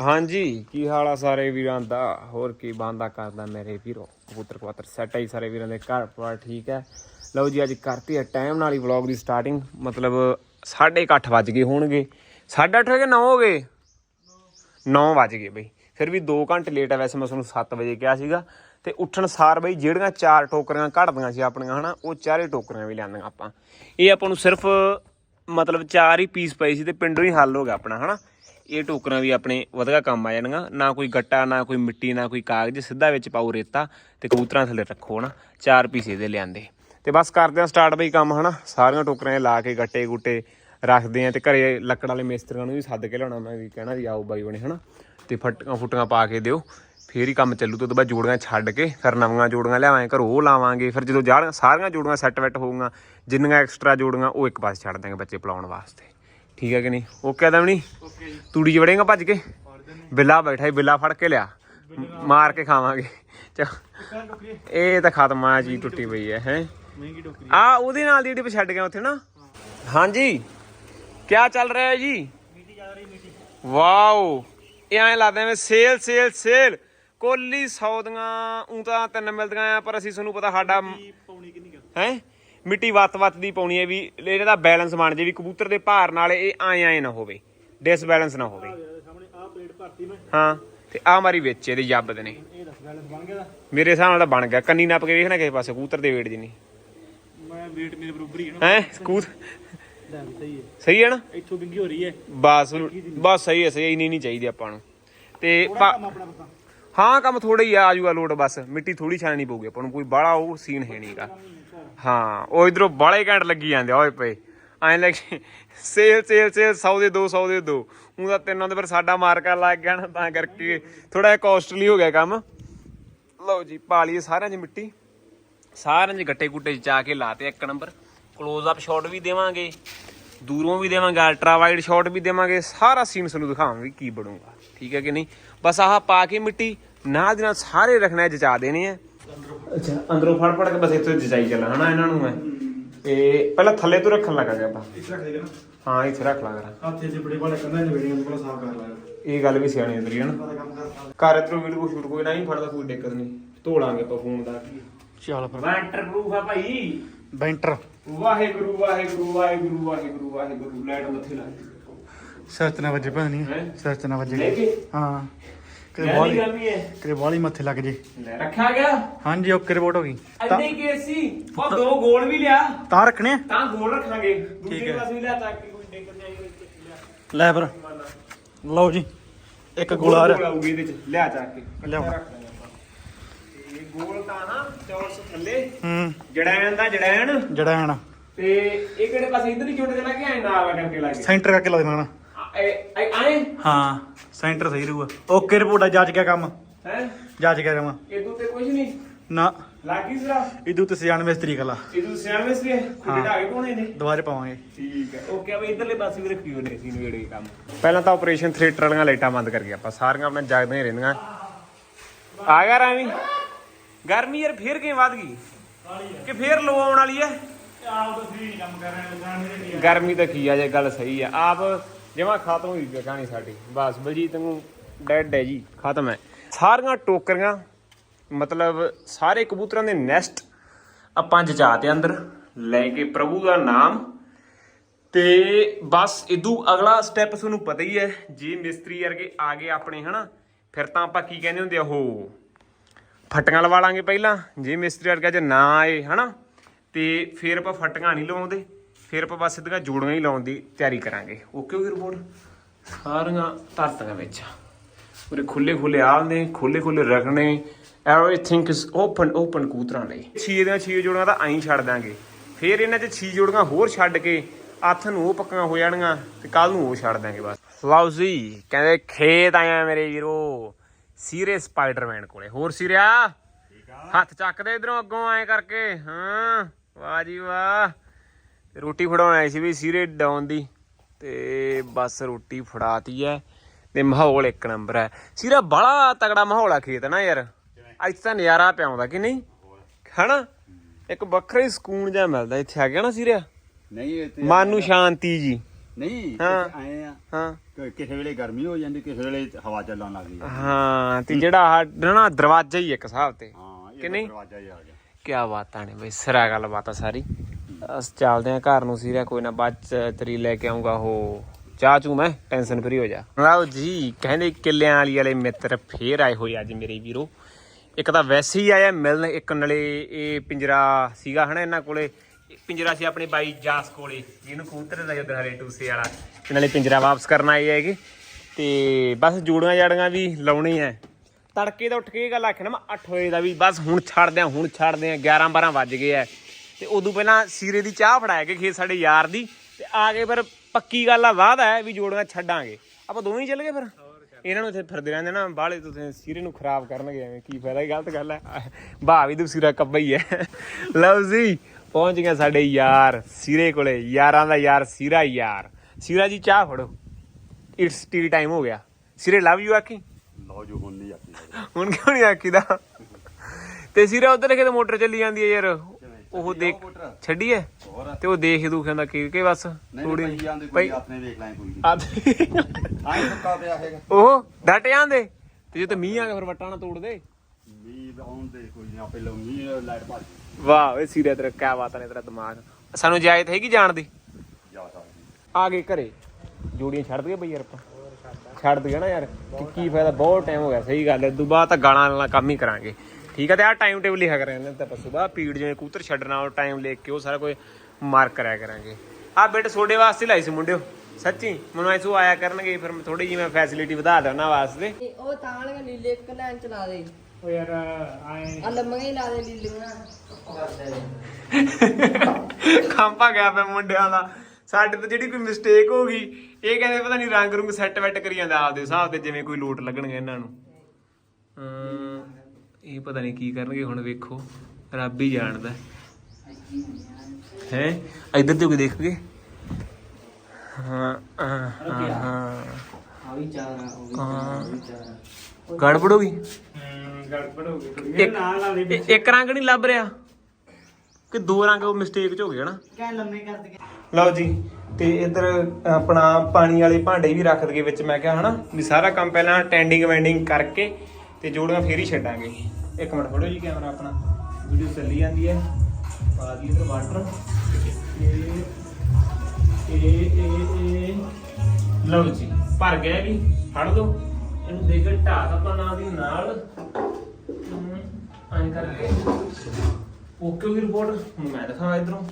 ਹਾਂਜੀ, ਕੀ ਹਾਲ ਆ ਸਾਰੇ ਵੀਰਾਂ ਦਾ? ਹੋਰ ਕੀ ਬੰਦਾ ਕਰਦਾ ਮੇਰੇ ਵੀਰੋ? ਕਬੂਤਰ ਕਵਾਤਰ ਸੈਟ ਆਈ ਸਾਰੇ ਵੀਰਾਂ ਦੇ ਘਰ ਪਰ ਠੀਕ ਹੈ? ਲਓ ਜੀ, ਅੱਜ ਕਰਤੀ ਹੈ ਟਾਈਮ ਨਾਲ ਹੀ ਵਲੌਗ ਦੀ ਸਟਾਰਟਿੰਗ ਮਤਲਬ 8:30 ਵੱਜ ਗਏ ਹੋਣਗੇ। 8:30 ਹੋ ਗਏ 9 ਹੋ ਗਏ? 9 ਵੱਜ ਗਏ ਬਈ। ਫਿਰ ਵੀ 2 ਘੰਟੇ ਲੇਟ ਆ, ਵੈਸੇ ਮੈਂ ਤੁਹਾਨੂੰ 7 ਵਜੇ ਕਿਹਾ ਸੀਗਾ। ਤੇ ਉੱਠਣ ਸਾਰ ਬਈ ਜਿਹੜੀਆਂ ਚਾਰ ਟੋਕਰੀਆਂ ਘੜਦੀਆਂ ਸੀ ਆਪਣੀਆਂ, ਹਨਾ, ਉਹ ਚਾਰੇ ਟੋਕਰੀਆਂ ਵੀ ਲਿਆਂਦੀਆਂ ਆਪਾਂ। ਇਹ ਆਪਾਂ ਨੂੰ ਸਿਰਫ ਮਤਲਬ ਚਾਰ ਹੀ ਪੀਸ ਪਏ ਸੀ ਤੇ ਪਿੰਡੋਂ ਹੀ ਹੱਲ ਹੋ ਗਿਆ ਆਪਣਾ, ਹਨਾ? ਇਹ ਟੋਕਰਾਂ ਵੀ ਆਪਣੇ ਵਧੀਆ ਕੰਮ ਆ ਜਾਣਗੀਆਂ। ਨਾ ਕੋਈ ਗੱਟਾ, ਨਾ ਕੋਈ ਮਿੱਟੀ, ਨਾ ਕੋਈ ਕਾਗਜ਼, ਸਿੱਧਾ ਵਿੱਚ ਪਾਓ ਰੇਤਾ ਤੇ ਕਬੂਤਰਾਂ ਥੱਲੇ ਰੱਖੋ ਹਨਾ, ਚਾਰ ਪੀਸ ਇਹਦੇ ਲਿਆਂਦੇ। ਤੇ ਬਸ ਕਰਦੇ ਆ ਸਟਾਰਟ ਬਈ ਕੰਮ ਹਨਾ, ਸਾਰੀਆਂ ਟੋਕਰਾਂ ਲਾ ਕੇ ਗੱਟੇ ਗੁੱਟੇ ਰੱਖਦੇ ਆ ਤੇ ਘਰੇ ਲੱਕੜ ਵਾਲੇ ਮਿਸਤਰੀਆਂ ਨੂੰ ਵੀ ਸੱਦ ਕੇ ਲਿਆਉਣਾ, ਮੈਂ ਵੀ ਕਹਿਣਾ ਵੀ ਆਓ ਬਾਈ ਬਣੇ ਹਨਾ, ਤੇ ਫਟੀਆਂ ਫੁੱਟੀਆਂ ਪਾ ਕੇ ਦਿਓ, ਫੇਰ ਹੀ ਕੰਮ ਚੱਲੂ, ਤੋਂ ਬਾਅਦ ਜੋੜੀਆਂ ਛੱਡ ਕੇ ਫਿਰ ਨਵੀਆਂ ਜੋੜੀਆਂ ਲਿਆਵਾਂਗੇ, ਘਰੋਂ ਉਹ ਲਾਵਾਂਗੇ, ਫਿਰ ਜਦੋਂ ਜਾੜ, ਸਾਰੀਆਂ ਜੋੜੀਆਂ ਸੈੱਟ ਵੈੱਟ ਹੋਊਗਾ ਜਿੰਨੀਆਂ ਐਕਸਟਰਾ ਜੋੜੀਆਂ ਉਹ ਇੱਕ ਪਾਸੇ ਛੱਡ ਦਾਂਗੇ ਬੱਚੇ ਪਲਾਉਣ ਵਾਸਤੇ। ਠੀਕ ਹੈ ਕਿ ਨਹੀਂ? ਓਕੇ ਦਮਣੀ ਤੂੜੀ ਚ ਵੜੇਗਾ ਭੱਜ ਕੇ? ਬਿੱਲਾ ਬੈਠਾ ਹੀ ਬਿੱਲਾ ਫੜ ਕੇ ਲਿਆ। ਮਾਰ ਕੇ ਖਾਵਾਂਗੇ। ਚੱਲ। ਇਹ ਤਾਂ ਖਤਮ ਆ ਜੀ ਟੁੱਟੀ ਪਈ ਹੈ ਹੈ? ਮਹਿੰਗੀ ਟੋਕਰੀ ਆ ਉਹਦੇ ਨਾਲ ਦੀ ਜਿਹੜੀ ਛੱਡ ਗਿਆ ਉੱਥੇ ਨਾ। ਹਾਂਜੀ। ਕੀ ਚੱਲ ਰਿਹਾ ਹੈ ਜੀ? ਮੀਟੀ ਜਾ ਰਹੀ ਮੀਟੀ। ਵਾਓ। ਇਹ ਐਂ ਲੱਗਦਾ ਐਵੇਂ ਸੇਲ ਸੇਲ ਸੇਲ। ਕੋਲੀ 100 ਦੀਆਂ ਉਂ ਤਾਂ ਤਿੰਨ ਮਿਲਦੀਆਂ ਆ ਪਰ ਅਸੀਂ ਤੁਹਾਨੂੰ ਪਤਾ ਸਾਡਾ ਪੌਣੀ ਕਿੰਨੀ ਕਰ ਹੈ? ਮਿੱਟੀ ਵੱਤ-ਵੱਤ ਦੀ ਪਾਉਣੀ ਹੈ ਵੀ ਇਹਦਾ ਬੈਲੈਂਸ ਬਣ ਜੇ ਵੀ ਕਬੂਤਰ ਦੇ ਭਾਰ ਨਾਲ ਇਹ ਐਂ ਐਂ ਨਾ ਹੋਵੇ ਡਿਸਬੈਲੈਂਸ ਨਾ ਹੋਵੇ। ਸਾਹਮਣੇ ਆਹ ਪਲੇਟ ਭਰਤੀ ਮੈਂ। ਹਾਂ ਤੇ ਆ ਮਾਰੀ ਵਿੱਚ ਇਹਦੇ ਜੱਬ ਦੇ ਨੇ ਇਹ ਦੱਸ ਬੈਲੈਂਸ ਬਣ ਗਿਆ ਦਾ? ਮੇਰੇ ਹਿਸਾਬ ਨਾਲ ਤਾਂ ਬਣ ਗਿਆ। ਕੰਨੀ ਨੱਪ ਕੇ ਵੇਖਣਾ ਕਿਸੇ ਪਾਸੇ ਕਬੂਤਰ ਦੇ ਵੇਟ ਜਿੰਨੀ। ਮੈਂ weight ਮੇਰੇ ਬਰੋਬਰ ਹੀ ਹੈ ਨਾ। ਹੈ ਡੈਮ ਸਹੀ ਹੈ। ਸਹੀ ਹੈ ਨਾ? ਇੱਥੋਂ ਵਿੰਗੀ ਹੋ ਰਹੀ ਹੈ। ਬਸ ਬਸ ਸਹੀ ਹੈ ਸਹੀ ਨਹੀਂ ਚਾਹੀਦੀ ਆਪਾਂ ਨੂੰ। ਤੇ ਹਾਂ ਕੰਮ ਥੋੜਾ ਹੀ ਆ ਆਜੂਗਾ ਲੋਡ ਬਸ। ਮਿੱਟੀ ਥੋੜੀ ਛਾਣਨੀ ਪਊਗੀ ਆਪਾਂ ਨੂੰ ਕੋਈ ਬਾਹਲਾ ਉਹ ਸੀਨ ਹੈ ਨਹੀਂਗਾ ਹਾਂ, ਉਹ ਇਧਰੋਂ ਬਾਲੇ ਘੈਂਟ ਲੱਗੀ ਜਾਂਦੇ ਆ, ਓਏ ਪਏ ਐਂ ਲੱਗੇ ਸੇਲ ਸੇਲ ਸੇਲ 100 ਦੇ 2 100 ਦੇ 2 ਉਹ ਤਾਂ ਤਿੰਨਾਂ ਦੇ ਪਰ ਸਾਡਾ ਮਾਰਕਾ ਲੱਗ ਗਿਆ ਨਾ, ਤਾਂ ਕਰਕੇ ਥੋੜਾ ਜਿਹਾ ਕੋਸਟਲੀ ਹੋ ਗਿਆ ਕੰਮ। ਲਓ ਜੀ, ਪਾ ਲਈਏ ਸਾਰਿਆਂ 'ਚ ਮਿੱਟੀ। ਸਾਰਿਆਂ 'ਚ ਗੱਟੇ ਗੁੱਟੇ 'ਚ ਕੇ ਲਾਤੇ ਇੱਕ ਨੰਬਰ। ক্লোਜ਼ ਅਪ ਸ਼ਾਟ ਵੀ ਦੇਵਾਂਗੇ, ਦੂਰੋਂ ਵੀ ਦੇਵਾਂਗੇ ਅਲਟਰਾ ਵਾਈਡ ਸ਼ਾਟ ਵੀ ਦੇਵਾਂਗੇ, ਸਾਰਾ ਸੀਨ ਤੁਹਾਨੂੰ ਦਿਖਾਵਾਂਗੇ ਕੀ ਬਣੂਗਾ। ਠੀਕ ਹੈ ਕਿ ਨਹੀਂ? ਬਸ ਆਹ ਪਾ ਕੇ ਮਿੱਟੀ, ਨਾਲ ਦੀ ਨਾਲ ਸਾਰੇ ਰੱਖਣਾ ਜਚਾ ਦੇਣੇ ਆ। ਅੱਛਾ ਅੰਦਰੋਂ ਫੜ ਫੜ ਕੇ ਬਸ ਇੱਥੇ ਜਚਾਈ ਚੱਲਾਂ ਹਨਾ ਇਹਨਾਂ ਨੂੰ ਮੈਂ। ਤੇ ਪਹਿਲਾਂ ਥੱਲੇ ਤੋਂ ਰੱਖਣ ਲੱਗਾ ਗਿਆ ਆਪਾਂ। ਇੱਥੇ ਰੱਖ ਦੇਗਾ ਨਾ। ਹਾਂ ਇੱਥੇ ਰੱਖ ਲਾ ਕਰਾਂ ਹੱਥੇ ਦੇ ਬੜੇ ਬੜੇ ਕੰਧਾਂ ਨੇ ਵੇੜੀਆਂ ਨੂੰ ਸਾਫ਼ ਕਰ ਲਾਂਗਾ ਇਹ ਗੱਲ ਵੀ ਸਿਆਣੀ ਅੰਦਰ ਹੀ ਹਨ ਪਤਾ ਘਰ ਇਧਰੋਂ ਵੀਡੀਓ ਸ਼ੂਟ ਕੋਈ ਨਹੀਂ ਫੜਦਾ ਕੋਈ ਦਿੱਕਤ ਨਹੀਂ ਧੋ ਲਾਂਗੇ ਆਪਾਂ ਫੋਨ ਦਾ। ਚੱਲ ਫਿਰ। ਵਾਟਰ ਪ੍ਰੂਫ ਆ ਭਾਈ। ਬੈਂਟਰ ਵਾਹਿਗੁਰੂ ਵਾਹਿਗੁਰੂ ਵਾਹਿਗੁਰੂ ਵਾਹਿਗੁਰੂ ਵਾਹਿਗੁਰੂ। ਲੈਟ ਮੱਥੇ ਲਾ। ਸਰਚ ਨਾ ਵੱਜੇ ਭਾਣੀ ਹੈਂ? ਸਰਚ ਨਾ ਵੱਜੇ। ਲੈ ਕੇ। ਹਾਂ। ਕਿਤੇ ਗੱਲ ਬਾਲੀ ਗੱਲ ਵੀ ਹੈ। ਕਿਤੇ ਬਾਲੀ ਮੱਥੇ ਲੱਗ ਜੇ। ਲੈ ਰੱਖਿਆ ਗਿਆ। ਹਾਂਜੀ ਓਕੇ ਰਿਪੋਰਟ ਹੋ ਗਈ। ਤਾਂ ਕੇਸ ਸੀ ਉਹ ਦੋ ਗੋਲ ਵੀ ਲਿਆ। ਤਾਂ ਰੱਖਣੇ ਆ? ਤਾਂ ਗੋਲ ਰੱਖਾਂਗੇ। ਦੂਜੇ। ਕਲਾਸ ਵੀ ਲਿਆ ਤਾਂ ਕਿ ਕੋਈ ਦਿੱਕਤ ਨਹੀਂ ਆਈ ਲੈ ਫਿਰ। ਲਓ ਜੀ ਇੱਕ ਗੋਲਾ ਆਊਗੀ ਇਹਦੇ ਚ। ਲਿਆ ਚੱਕ ਕੇ। ਇਕੱਠਾ ਲਿਆਓ। ਰੱਖ ਲੈਣਾ ਆਪਾਂ। ਇਹ ਗੋਲ ਤਾਂ ਨਾ ਚੌਰਸ ਥੱਲੇ। ਹੂੰ। ਜੜੈਣ ਦਾ ਜੜੈਣ। ਜਿਹੜਾ ਤੇ ਇਹ ਕਿਹੜੇ ਪਾਸੇ ਇਧਰ ਹੀ ਜੁੜ ਦੇਣਾ ਕਿ ਐ ਨਾਲ ਕਰਕੇ ਲੱਗੇ। ਸੈਂਟਰ ਕਰਕੇ ਲਾ ਦੇਣਾ ਨਾ। ਆਏ ਹਾਂ ਸੈਂਟਰ ਸਹੀ ਰਹੂਗਾ। ਓਕੇ ਰਿਪੋਰਟ ਆ ਜੱਜ ਗਿਆ ਕੰਮ। ਹੈ? ਜੱਜ ਗਿਆ ਕੰਮ। ਇਦੋਂ ਤੇ ਕੁਝ ਨਹੀਂ। ਨਾ। ਲੱਗੀ ਜ਼ਰਾ। ਇਦੂ ਤੇ ਸਿਆਣ ਮਿਸਤਰੀ ਕਲਾ ਇਦੋਂ ਸਿਆਣ ਵਿੱਚ ਵੀ ਹਾਂ। ਢਾਗੇ ਪਾਉਣੇ ਨੇ। ਦੁਬਾਰੇ ਪਾਵਾਂਗੇ। ਠੀਕ ਹੈ। ਓਕੇ ਆ ਬਈ ਇਧਰਲੇ ਪਾਸੇ ਵੀ ਰੱਖੀ ਹੋਣੇ ਸੀ ਨਵੇੜੇ ਕੰਮ। ਪਹਿਲਾਂ ਤਾਂ ਆਪਰੇਸ਼ਨ ਥੀਏਟਰ ਵਾਲੀਆਂ ਲਾਈਟਾਂ ਬੰਦ ਕਰ ਗਿਆ ਆਪਾਂ ਸਾਰੀਆਂ ਆਪਣੇ ਜਗਦੀਆਂ ਹੀ ਰਹਿੰਦੀਆਂ। ਆ ਗਿਆ ਰਾਵੀ। ਗਰਮੀ ਯਾਰ ਫੇਰ ਕਿਵੇਂ ਵੱਧ ਗਈ? ਕਿ ਫੇਰ ਲੋ ਆਉਣ ਵਾਲੀ ਹੈ? ਆਪ ਤਾਂ ਫ੍ਰੀ ਕੰਮ ਕਰ ਰਹੇ ਲਗਾਣ ਮੇਰੇ ਗਰਮੀ ਤਾਂ ਕੀ ਆ ਜੇ ਗੱਲ ਸਹੀ ਆ। ਆਪ ਜਮਾ ਖਤਮ ਹੋਈ ਗਈ ਕਹਾਣੀ ਸਾਡੀ, ਬਸ ਬਲਜੀਤ ਨੂੰ ਡੈਡ ਹੈ ਜੀ, ਖਤਮ ਹੈ। ਸਾਰੀਆਂ ਟੋਕਰੀਆਂ, ਮਤਲਬ ਸਾਰੇ ਕਬੂਤਰਾਂ ਦੇ ਨੈਸਟ ਆਪਾਂ ਜਚਾ ਤੇ ਅੰਦਰ, ਲੈ ਕੇ ਪ੍ਰਭੂ ਦਾ ਨਾਮ। ਤੇ ਬਸ ਇਦੂ ਅਗਲਾ ਸਟੈਪ ਤੁਹਾਨੂੰ ਪਤਾ ਹੀ ਹੈ, ਜੇ ਮਿਸਤਰੀ ਵਰਗੇ ਆ ਗਏ ਆਪਣੇ, ਹਨਾ, ਫਿਰ ਤਾਂ ਆਪਾਂ ਕੀ ਕਹਿੰਦੇ ਹੁੰਦੇ ਆ, ਉਹ ਫਟੀਆਂ ਲਵਾ ਲਾਂਗੇ ਪਹਿਲਾਂ, ਜੇ ਮਿਸਤਰੀ ਵਰਗਾ ਜੇ ਨਾ ਆਏ, ਹਨਾ, ਤੇ ਫਿਰ ਆਪਾਂ ਫਟੀਆਂ ਨਹੀਂ ਲਵਾਉਂਦੇ। ਫਿਰ ਆਪਾਂ ਬਸ ਸਿੱਧੀਆਂ ਜੋੜੀਆਂ ਹੀ ਲਾਉਣ ਦੀ ਤਿਆਰੀ ਕਰਾਂਗੇ। ਓਕੇ ਓਕੇ ਰਿਪੋਰਟ ਸਾਰੀਆਂ ਧਰਤੀਆਂ ਵਿੱਚ। ਪੂਰੇ ਖੁੱਲੇ ਖੁੱਲੇ ਆਉਂਦੇ ਖੁੱਲੇ ਖੁੱਲੇ ਰੱਖਣੇ ਐਵਰੀਥਿੰਗ ਇਜ਼ ਓਪਨ ਓਪਨ ਕੂਤਰਾਂ ਲਈ। ਛੇ ਦੀਆਂ ਛੇ ਜੋੜੀਆਂ ਤਾਂ ਐਂ ਛੱਡ ਦਾਂਗੇ ਫਿਰ ਇਹਨਾਂ 'ਚ ਛੇ ਜੋੜੀਆਂ ਹੋਰ ਛੱਡ ਕੇ ਅੱਥ ਨੂੰ ਉਹ ਪੱਕੀਆਂ ਹੋ ਜਾਣਗੀਆਂ ਤੇ ਕੱਲ ਨੂੰ ਉਹ ਛੱਡ ਦਾਂਗੇ ਬਸ। ਲਓ ਜੀ ਕਹਿੰਦੇ ਖੇਤ ਆਇਆ ਮੇਰੇ ਵੀਰੋ। ਸੀਰੇ ਸਪਾਈਡਰਮੈਨ ਕੋਲੇ। ਹੋਰ ਸੀਰਿਆ? ਹੱਥ ਚੱਕਦੇ ਇਧਰੋਂ ਅੱਗੋਂ ਐ ਕਰਕੇ। ਹਾਂ ਵਾਹ ਜੀ ਵਾਹ। ਤੇ ਰੋਟੀ ਫੜਾਉਣ ਆਏ ਸੀ ਵੀ ਸੀਰੇ ਡਾਉਨ ਦੀ ਤੇ ਬਸ ਰੋਟੀ ਫੜਾਤੀ ਐ ਤੇ ਮਾਹੌਲ ਇੱਕ ਨੰਬਰ ਐ। ਸੀਰਾ ਬੜਾ ਤਗੜਾ ਮਾਹੌਲ ਆ ਖੇਤ ਨਾ ਯਾਰ। ਅੱਜ ਤਾਂ ਨਜ਼ਾਰਾ ਪਿਆਉਂਦਾ ਕਿ ਨਹੀਂ? ਹਨਾ? ਇੱਕ ਵੱਖਰਾ ਹੀ ਸਕੂਨ ਜਿਹਾ ਮਿਲਦਾ ਇੱਥੇ ਆ ਗਿਆ ਨਾ ਸੀਰਿਆ ਨਹੀਂ ਮਨ ਨੂੰ ਸ਼ਾਂਤੀ ਜੀ। ਨਹੀਂ ਹਾਂ। ਆਏ ਆ। ਹਾਂ। ਕਿਸੇ ਵੇਲੇ ਗਰਮੀ ਹੋ ਜਾਂਦੀ ਕਿਸੇ ਵੇਲੇ ਹਵਾ ਚੱਲਣ ਲੱਗਦੀ ਹਾਂ ਤੇ ਜਿਹੜਾ ਨਾ ਦਰਵਾਜ਼ਾ ਹੀ ਇੱਕ ਹਿਸਾਬ ਤੇ। ਹਾਂ ਕਿ ਨਹੀਂ? ਦਰਵਾਜ਼ਾ ਹੀ ਆ ਗਿਆ। ਕੀ ਬਾਤਾਂ ਨੇ ਬਈ ਸਿਰਾ ਗੱਲ ਬਾਤ ਆ ਸਾਰੀ। ਅਸ ਚੱਲਦੇ ਆ ਘਰ ਨੂੰ ਸੀਰਿਆ, ਕੋਈ ਨਾ ਬਾਅਦ ਤਰੀ ਲੈ ਕੇ ਆਉਂਗਾ ਉਹ। ਚਾਹ ਚੂ ਮੈਂ ਟੈਨਸ਼ਨ ਫਰੀ ਹੋ ਜਾ। ਲਓ ਜੀ, ਕਹਿੰਦੇ ਕਿੱਲਿਆਂ ਵਾਲੀ ਵਾਲੇ ਮਿੱਤਰ ਫੇਰ ਆਏ ਹੋਏ ਅੱਜ ਮੇਰੇ ਵੀਰੋ। ਇੱਕ ਤਾਂ ਵੈਸੇ ਹੀ ਆਇਆ ਮਿਲਣ, ਇੱਕ ਨਾਲੇ ਇਹ ਪਿੰਜਰਾ ਸੀਗਾ ਹਨਾ ਇਹਨਾਂ ਕੋਲੇ। ਪਿੰਜਰਾ ਸੀ ਆਪਣੇ ਬਾਈ ਜਾਸ ਕੋਲੇ, ਜਿਹਨੂੰ ਕਬੂਤਰ ਦਾ ਜਦੋਂ ਹਰੇ ਟੂਸੇ ਵਾਲਾ। ਇਹਨਾਂ ਨਾਲੇ ਪਿੰਜਰਾ ਵਾਪਸ ਕਰਨ ਆਏ ਹੈਗੇ। ਤੇ ਬਸ ਜੋੜੀਆਂ ਜਾੜੀਆਂ ਵੀ ਲਾਉਣੀ ਐ ਤੜਕੇ ਦਾ ਉੱਠ ਕੇ ਇਹ ਗੱਲ ਆਖਿਆ ਨਾ ਮੈਂ 8 ਵਜੇ ਦਾ ਵੀ ਬਸ ਹੁਣ ਛੱਡਦੇ ਆ ਹੁਣ ਛੱਡਦੇ ਆ 11 12 ਵੱਜ ਗਏ ਐ ਤੇ ਉਦੋਂ ਪਹਿਲਾਂ ਸੀਰੇ ਦੀ ਚਾਹ ਫੜਾਇਆ ਕੇ ਖੇਤ ਸਾਡੇ ਯਾਰ ਦੀ ਤੇ ਆ ਕੇ ਫਿਰ ਪੱਕੀ ਗੱਲ ਆ ਵਾਅਦਾ ਹੈ ਵੀ ਜੋੜੀਆਂ ਛੱਡਾਂਗੇ। ਆਪਾਂ ਦੋਵੇਂ ਹੀ ਚੱਲ ਗਏ ਫਿਰ। ਇਹਨਾਂ ਨੂੰ ਇੱਥੇ ਫਿਰਦੇ ਰਹਿੰਦੇ ਨਾ ਬਾਹਲੇ ਤੁਸੀਂ ਸੀਰੇ ਨੂੰ ਖਰਾਬ ਕਰਨਗੇ ਐਵੇਂ ਕੀ ਫਾਇਦਾ ਇਹ ਗਲਤ ਗੱਲ ਹੈ। ਭਾ ਵੀ ਤੂੰ ਸੀਰਾ ਕੱਬਾ ਹੀ ਹੈ। ਲਓ ਜੀ ਪਹੁੰਚ ਗਏ ਸਾਡੇ ਯਾਰ ਸੀਰੇ ਕੋਲੇ ਯਾਰਾਂ ਦਾ ਯਾਰ ਸੀਰਾ ਯਾਰ। ਸੀਰਾ ਜੀ ਚਾਹ ਫੜੋ। ਇਟਸ ਟੀ ਟਾਈਮ ਹੋ ਗਿਆ। ਸੀਰੇ ਲਵ ਯੂ ਆਖੀ? ਲਓ ਜੋ ਹੁਣ ਨਹੀਂ ਆਤੀ ਹੁਣ ਕਿਉਂ ਨਹੀਂ ਆਖੀਦਾ? ਤੇ ਸੀਰਾ ਉਧਰ ਕਿਤੇ ਮੋਟਰ ਚੱਲੀ ਜਾਂਦੀ ਹੈ ਯਾਰ ਉਹ ਦੇਖ? ਛੱਡੀਏ ਤੇ ਉਹ ਦੇਖ ਦੂ ਕਹਿੰਦਾ ਕੀ ਕਿ ਬਸ ਥੋੜੀ ਪਈ ਆਪਣੇ ਵੇਖ ਲਾਂ ਕੋਈ ਆ ਆਏ ਸੁੱਕਾ ਪਿਆ ਹੈਗਾ। ਉਹ ਡਟ ਜਾਂਦੇ। ਤੇ ਜੇ ਤੇ ਮੀਂਹ ਆ ਗਿਆ ਫਿਰ ਵੱਟਾਂ ਨਾ ਤੋੜ ਦੇ। ਮੀਂਹ ਆਉਣ ਦੇ ਕੋਈ ਨਹੀਂ ਆਪੇ ਲਾਉਣੀ ਲਾਈਟ ਭੱਜ ਵਾਹ ਓਏ ਸੀਰੇ ਤੇਰਾ ਕਿਆ ਬਾਤਾਂ ਨੇ ਤੇਰਾ ਦਿਮਾਗ। ਸਾਨੂੰ ਇਜਾਜ਼ਤ ਹੈਗੀ ਜਾਣ ਦੀ? ਆ ਗਏ ਘਰੇ। ਜੋੜੀਆਂ ਛੱਡ ਦਈਏ ਬਈ ਯਾਰ ਆਪਾਂ। ਛੱਡ ਦਈਏ ਨਾ ਯਾਰ ਕਿ ਫਾਇਦਾ ਬਹੁਤ ਟਾਈਮ ਹੋ ਗਿਆ ਸਹੀ ਗੱਲ ਹੈ। ਦੂ ਬਾਅਦ ਤਾਂ ਗਾਲਾਂ ਵਾਲਾ ਕੰਮ ਹੀ ਕਰਾਂਗੇ। ਠੀਕ ਹੈ ਤੇ ਆਹ ਟਾਈਮ ਟੇਬਲ ਲਿਖਿਆ ਕਰਾਂਗੇ ਤਾਂ ਆਪਾਂ ਸੁਬਾਹ ਪੀੜ ਜਿਵੇਂ ਕੂਤਰ ਛੱਡਣਾ ਉਹ ਟਾਈਮ ਲਿਖ ਕੇ ਉਹ ਸਾਰਾ ਕੁਝ ਮਾਰਕ ਕਰਿਆ ਕਰਾਂਗੇ। ਆਹ ਬੈਡ ਸੋਡੇ ਵਾਸਤੇ ਲਾਈ ਸੀ ਮੁੰਡਿਓ ਸੱਚੀ? ਮੈਨੂੰ ਐਸੋ ਆਇਆ ਕਰਨਗੇ ਫਿਰ ਥੋੜੀ ਜਿਹੀ ਮੈਂ ਫੈਸਿਲਿਟੀ ਵਧਾ ਦੇਣਾ ਵਾਸਤੇ। ਤੇ ਉਹ ਤਾਂ ਲੀਲੇ ਇੱਕ ਲਾਈਨ ਚਲਾ ਦੇ। ਉਹ ਯਾਰ ਆਏ। ਆ ਲੰਮੀਆਂ ਹੀ ਲਾ ਦੇ ਲੀਲੀਆਂ ਖਾਂਪਾ ਗਿਆ ਪਿਆ ਮੁੰਡਿਆਂ ਦਾ। ਸਾਡੇ ਤੋਂ ਜਿਹੜੀ ਕੋਈ ਮਿਸਟੇਕ ਹੋ ਗਈ ਇਹ ਕਹਿੰਦੇ ਪਤਾ ਨਹੀਂ ਰੰਗ ਰੁੰਗ ਸੈੱਟ ਵੈਟ ਕਰੀ ਜਾਂਦਾ ਆਪਦੇ ਹਿਸਾਬ ਤੇ ਜਿਵੇਂ ਕੋਈ ਲੋਟ ਲੱਗਣਗੇ ਇਹਨਾਂ ਨੂੰ। ਇਹ ਪਤਾ ਨਹੀਂ ਕੀ ਕਰਨਗੇ ਹੁਣ ਵੇਖੋ। ਰੱਬ ਹੀ ਜਾਣਦਾ। ਹੈ? ਇੱਧਰ ਤੇ ਕੋਈ ਦੇਖ ਕੇ? ਹਾਂ ਹਾਂ ਹਾਂ, ਹਾਂ। ਆ ਵੀ ਚਾਰ ਆ ਉਹ ਵੀ ਹਾਂ। ਚਾਰ, ਗੜਬੜ ਹੋ ਗਈ? ਗੜਬੜ ਹੋ ਗਈ। ਇੱਕ ਰੰਗ ਨਹੀਂ ਲੱਭ ਰਿਹਾ? ਕਿ ਦੋ ਰੰਗ ਉਹ ਮਿਸਟੇਕ ਚ ਹੋ ਗਏ ਹਨਾ? ਕਹਿ ਲੰਮੇ ਕਰ ਲਓ ਜੀ ਤੇ ਇੱਧਰ ਆਪਣਾ ਪਾਣੀ ਵਾਲੇ ਭਾਂਡੇ ਵੀ ਰੱਖ ਦਈਏ ਵਿੱਚ ਮੈਂ ਕਿਹਾ ਹਨਾ? ਵੀ ਸਾਰਾ ਕੰਮ ਪਹਿਲਾਂ ਟੈਂਡਿੰਗ ਵੈਂਡਿੰਗ ਕਰਕੇ ਤੇ ਜੋੜੀਆਂ ਫੇਰ ਹੀ ਛੱਡਾਂਗੇ। ਇੱਕ ਮਿੰਟ ਫੜੋ ਜੀ ਕੈਮਰਾ ਆਪਣਾ। ਵੀਡੀਓ ਚੱਲੀ ਜਾਂਦੀ ਹੈ। ਪਾ ਦਈਏ ਇੱਧਰ ਵਾਟਰ ਇਹ ਇਹ ਇਹ ਲਓ ਜੀ, ਭਰ ਗਿਆ ਵੀ। ਫੜ ਦੋ। ਇਹਨੂੰ ਦੇ ਕੇ ਢਾਹ ਦਾ ਪਨਾ ਦੀ ਨਾਲ। ਆਂ ਕਰਕੇ ਓਕੇ ਵੀ ਰਿਪੋਰਟ ਮੈਂ ਦਿਖਾਵਾਂ ਇਧਰੋਂ।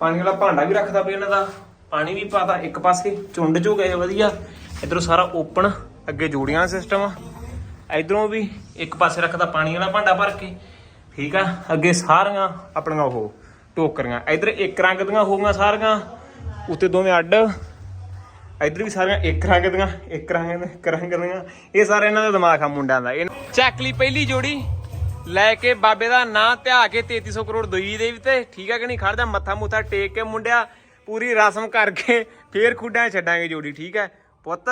ਪਾਣੀ ਵਾਲਾ ਭਾਂਡਾ ਵੀ ਰੱਖਦਾ ਪਿਆ ਇਹਨਾਂ ਦਾ। ਪਾਣੀ ਵੀ ਪਾਤਾ ਇੱਕ ਪਾਸੇ। ਝੁੰਡ ਚੋ ਗਏ ਵਧੀਆ। ਇਧਰੋਂ ਸਾਰਾ ਓਪਨ ਅੱਗੇ ਜੋੜੀਆਂ ਸਿਸਟਮ ਆ। ਇਧਰੋਂ ਵੀ ਇੱਕ ਪਾਸੇ ਰੱਖਦਾ ਪਾਣੀ ਵਾਲਾ ਭਾਂਡਾ ਭਰ ਕੇ, ਠੀਕ ਆ? ਅੱਗੇ ਸਾਰੀਆਂ ਆਪਣੀਆਂ ਉਹ ਟੋਕਰੀਆਂ। ਇਧਰ ਇੱਕ ਰੰਗ ਦੀਆਂ ਹੋਊਗੀਆਂ ਸਾਰੀਆਂ, ਉੱਤੇ ਦੋਵੇਂ ਅੱਡ। ਇਧਰ ਵੀ ਸਾਰੀਆਂ ਇੱਕ ਰੰਗ ਦੀਆਂ, ਇੱਕ ਰੰਗ ਦੀਆਂ, ਇੱਕ ਰੰਗ ਦੀਆਂ। ਇਹ ਸਾਰੇ ਇਹਨਾਂ ਦਾ ਦਿਮਾਗ ਆ ਮੁੰਡਿਆਂ ਦਾ। ਇਹ ਚੱਕ ਲਈ ਪਹਿਲੀ ਜੋੜੀ, ਲੈ ਕੇ ਬਾਬੇ ਦਾ ਨਾਂ ਧਿਆ ਕੇ 3300 ਕਰੋੜ ਦਈ ਦੇ ਵੀ ਤੇ, ਠੀਕ ਹੈ ਕਿ ਨਹੀਂ? ਖੜਦਾ ਮੱਥਾ ਮੁੱਥਾ ਟੇਕ ਕੇ ਮੁੰਡਿਆ, ਪੂਰੀ ਰਸਮ ਕਰਕੇ ਫੇਰ ਖੁੱਡਾਂ ਛੱਡਾਂਗੇ ਜੋੜੀ, ਠੀਕ ਹੈ ਪੁੱਤ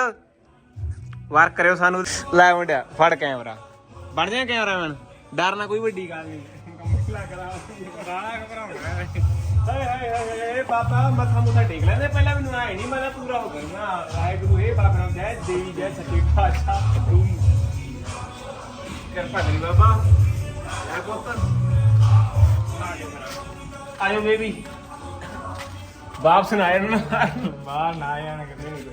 ਵਾਰ ਕਰਿਓ ਸਾਨੂੰ। ਲੈ ਮੁੰਡਿਆ ਫੜ ਕੈਮਰਾ ਬਣ ਜਾ ਕੈਮਰਾਮੈਨ ਡਰ ਨਾ ਕੋਈ ਵੱਡੀ ਗੱਲ ਨਹੀਂ ਲੱਗਦਾ ਰਾਣਾ ਘਬਰਾਉਣਾ ਹਾਏ ਹਾਏ ਹਾਏ ਹਾਏ ਬਾਬਾ ਮੱਥਾ ਮੁੱਥਾ ਟੇਕ ਲੈਂਦੇ ਪਹਿਲਾਂ ਮੈਨੂੰ ਆਏ ਨਹੀਂ ਮੈਂ ਤਾਂ ਪੂਰਾ ਹੋ ਗਿਆ ਵਾਹਿਗੁਰੂ ਇਹ ਬਾਬਾ ਨਾਮ ਜੈ ਦੇਵੀ ਜੈ ਸੱਚੇ ਪਾਤਸ਼ਾਹ ਤੂੰ ਕਿਰਪਾ ਕਰੀ ਬਾਬਾ ਯਾ ਪੁੱਤ ਆਇਓ ਬੇਬੀ ਵਾਪਸ ਨਾ ਆਇਆ ਨਾ। ਬਾਹਰ ਨਾ ਆਣ ਕਿਤੇ ਨਹੀਂ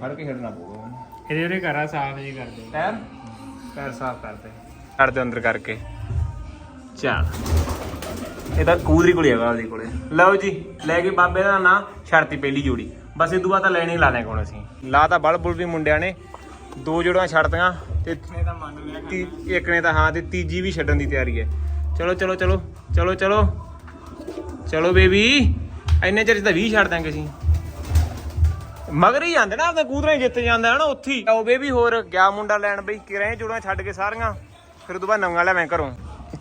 ਫੜ ਕੇ ਛੱਡਣਾ ਪਊਗਾ ਇਹਦੇ ਉਹਦੇ ਘਰਾਂ ਸਾਫ਼ ਜੀ ਕਰਦੇ ਪੈਰ ਪੈਰ ਸਾਫ਼ ਕਰਦੇ ਛੱਡ ਦੇ ਅੰਦਰ ਕਰਕੇ। ਚੱਲ। ਇਹ ਤਾਂ ਕੂਦਰੀ ਕੋਲੇ ਹੈਗਾ ਉਹਦੀ ਕੋਲੇ। ਲਓ ਜੀ ਲੈ ਕੇ ਬਾਬੇ ਦਾ ਨਾਂ ਛੱਡਤੀ ਪਹਿਲੀ ਜੋੜੀ। ਬਸ ਇਹ ਬਾਅਦ ਤਾਂ ਲੈਣੇ ਹੀ ਲਾਣੇ ਕੋਣ ਅਸੀਂ। ਲਾ ਤਾਂ ਬਲ ਬੁਲ ਵੀ ਮੁੰਡਿਆਂ ਨੇ। ਦੋ ਜੋੜਾਂ ਛੱਡਤੀਆਂ ਤੇ ਨੇ ਤਾਂ ਮੰਨ ਲਿਆ ਤੀ ਇੱਕ ਨੇ ਤਾਂ ਹਾਂ ਤੇ ਤੀਜੀ ਵੀ ਛੱਡਣ ਦੀ ਤਿਆਰੀ ਹੈ। ਚਲੋ ਚਲੋ ਚਲੋ ਚਲੋ ਚਲੋ। ਚਲੋ ਬੇਬੀ ਇੰਨੇ ਚਿਰ ਤਾਂ 20 ਛੱਡ ਦਾਂਗੇ ਅਸੀਂ। ਮਗਰ ਹੀ ਜਾਂਦੇ ਨਾ ਆਪਣੇ ਕੂਦਰਾਂ ਹੀ ਜਿੱਤ ਜਾਂਦਾ ਹੈ ਨਾ ਉੱਥੇ ਹੀ। ਉਹ ਬੇਬੀ ਹੋਰ ਗਿਆ ਮੁੰਡਾ ਲੈਣ ਬਈ ਕਿਰਾਂ ਜੁੜਾਂ ਛੱਡ ਕੇ ਸਾਰੀਆਂ। ਫਿਰ ਉਦੋਂ ਬਾਅਦ ਨਵੀਆਂ ਲੈ ਮੈਂ ਘਰੋਂ।